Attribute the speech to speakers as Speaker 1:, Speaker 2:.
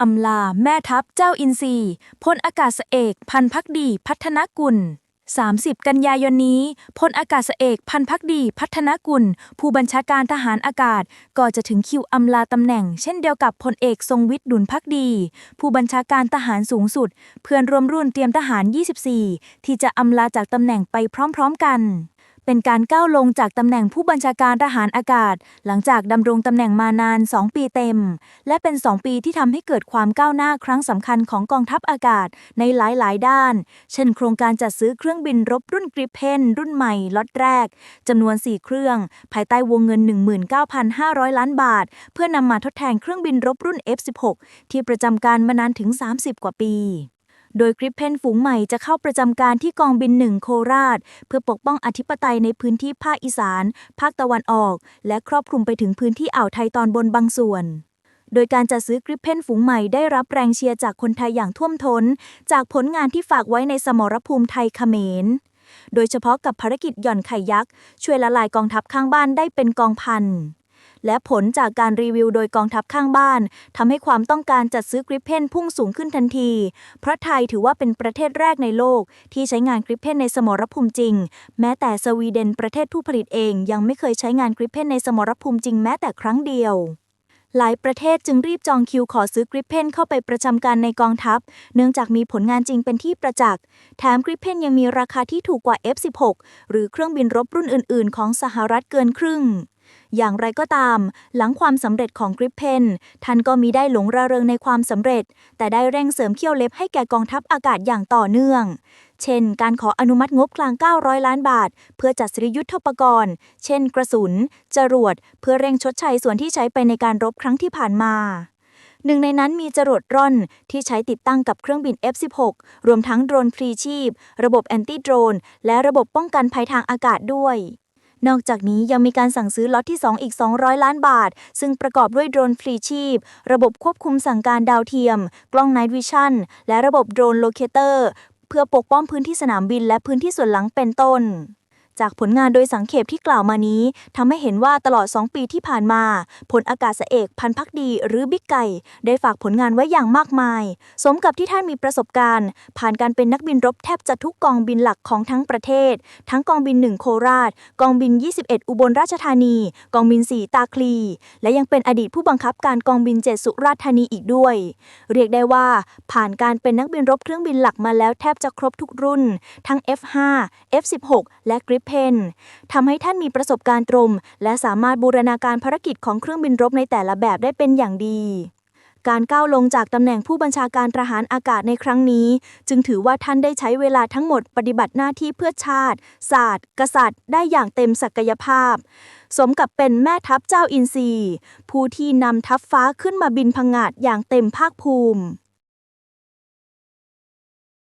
Speaker 1: อำลาแม่ทัพเจ้าอินทรีพลอากาศเอก พันพักดีพัฒนกุล 30 กันยายนนี้พลอากาศเอกพันพักดีพัฒนกุล ผู้บัญชาการทหารอากาศก็จะถึงคิวอำลาตำแหน่ง เช่นเดียวกับพลเอกทรงวิทย์ดุลพักดี ผู้บัญชาการทหารสูงสุด เพื่อนร่วมรุ่นเตรียมทหาร 24 ที่จะอำลาจากตำแหน่งไปพร้อม ๆ กัน เป็นการก้าวลงจากตำแหน่งผู้บัญชาการทหารอากาศ หลังจากดำรงตำแหน่งมานาน 2 ปีเต็ม และเป็น 2 ปีที่ทำให้เกิดความก้าวหน้าครั้งสำคัญของกองทัพอากาศในหลาย ๆ ด้าน เช่น โครงการจัดซื้อเครื่องบินรบรุ่นกริปเพนรุ่นใหม่ล็อตแรกจำนวน 4 เครื่อง ภายใต้วงเงิน 19,500 ล้านบาท เพื่อนำมาทดแทนเครื่องบินรบรุ่น F16 ที่ประจำการมานานถึง 30 กว่าปี โดยกริปเพนฝูงใหม่จะเข้าประจำการที่กองบินหนึ่งโคราช เพื่อปกป้องอธิปไตยในพื้นที่ภาคอีสาน ภาคตะวันออก และครอบคลุมไปถึงพื้นที่อ่าวไทยตอนบนบางส่วน โดยการจัดซื้อกริปเพนฝูงใหม่ได้รับแรงเชียร์จากคนไทยอย่างท่วมท้น จากผลงานที่ฝากไว้ในสมรภูมิไทยเขมร โดยเฉพาะกับภารกิจหย่อนไข่ยักษ์ช่วยละลายกองทัพข้างบ้านได้เป็นกองพัน และผลจากการรีวิวโดยกองทัพข้างบ้านทำให้ความต้องการจัดซื้อกริปเพนพุ่งสูงขึ้นทันที เพราะไทยถือว่าเป็นประเทศแรกในโลก ที่ใช้งานกริปเพนในสมรภูมิจริง แม้แต่สวีเดนประเทศผู้ผลิตเองยังไม่เคยใช้งานกริปเพนในสมรภูมิจริงแม้แต่ครั้งเดียวหลายประเทศจึงรีบจองคิวขอซื้อกริปเพนเข้าไปประจำการในกองทัพ เนื่องจากมีผลงานจริงเป็นที่ประจักษ์ แถมกริปเพนยังมีราคาที่ถูกกว่า F16 หรือเครื่องบินรบรุ่นอื่น ๆ ของสหรัฐเกินครึ่ง อย่างไรก็ตาม หลังความสำเร็จของกริปเพนท่านก็มีได้หลงระเริงในความสำเร็จ แต่ได้เร่งเสริมเขี้ยวเล็บให้แก่กองทัพอากาศอย่างต่อเนื่อง เช่น การขออนุมัติงบกลาง 900 ล้านบาท เพื่อจัดซื้อยุทธปกรณ์ เช่น กระสุน จรวด เพื่อเร่งชดใช้ส่วนที่ใช้ไปในการรบครั้งที่ผ่านมาหนึ่งในนั้นมีจรวดร่อนที่ใช้ติดตั้งกับเครื่องบิน F16 รวมทั้งโดรนพลีชีพ ระบบแอนตี้โดรน และระบบป้องกันภัยทางอากาศด้วย นอกจากนี้ยังมีการสั่งซื้อล็อตที่ 2 อีก 200 ล้านบาท ซึ่งประกอบด้วยโดรนฟรีชีพ ระบบควบคุมสั่งการดาวเทียม กล้อง Night Vision และระบบโดรนโลเคเตอร์ เพื่อปกป้องพื้นที่สนามบินและพื้นที่ส่วนหลังเป็นต้น จากผลงานโดยสังเขปที่กล่าวมานี้ทำให้เห็นว่าตลอด 2 ปีที่ผ่านมาพลอากาศเอกพันพักดีหรือบิ๊กไก่ ได้ฝากผลงานไว้อย่างมากมาย สมกับที่ท่านมีประสบการณ์ ผ่านการเป็นนักบินรบแทบจะทุกกองบินหลักของทั้งประเทศ ทั้งกองบิน 1 โคราช กองบิน 21 อุบลราชธานี กองบิน 4 ตาคลี และยังเป็นอดีตผู้บังคับการกองบิน 7 สุราษฎร์ธานีอีกด้วย เรียกได้ว่า ผ่านการเป็นนักบินรบเครื่องบินหลักมาแล้วแทบจะครบทุกรุ่น ทั้ง F5 F16 และกริ Gripen ทำให้ท่านมีประสบการณ์ตรง และสามารถบูรณาการภารกิจของเครื่องบินรบในแต่ละแบบได้เป็นอย่างดีการก้าวลงจากตำแหน่งผู้บัญชาการทหารอากาศในครั้งนี้ จึงถือว่าท่านได้ใช้เวลาทั้งหมดปฏิบัติหน้าที่เพื่อชาติ ศาสตร์ กษัตริย์ ได้อย่างเต็มศักยภาพ สมกับเป็นแม่ทัพเจ้าอินทรีผู้ที่นำทัพฟ้าขึ้นมาบินพังงาดอย่างเต็มภาคภูมิ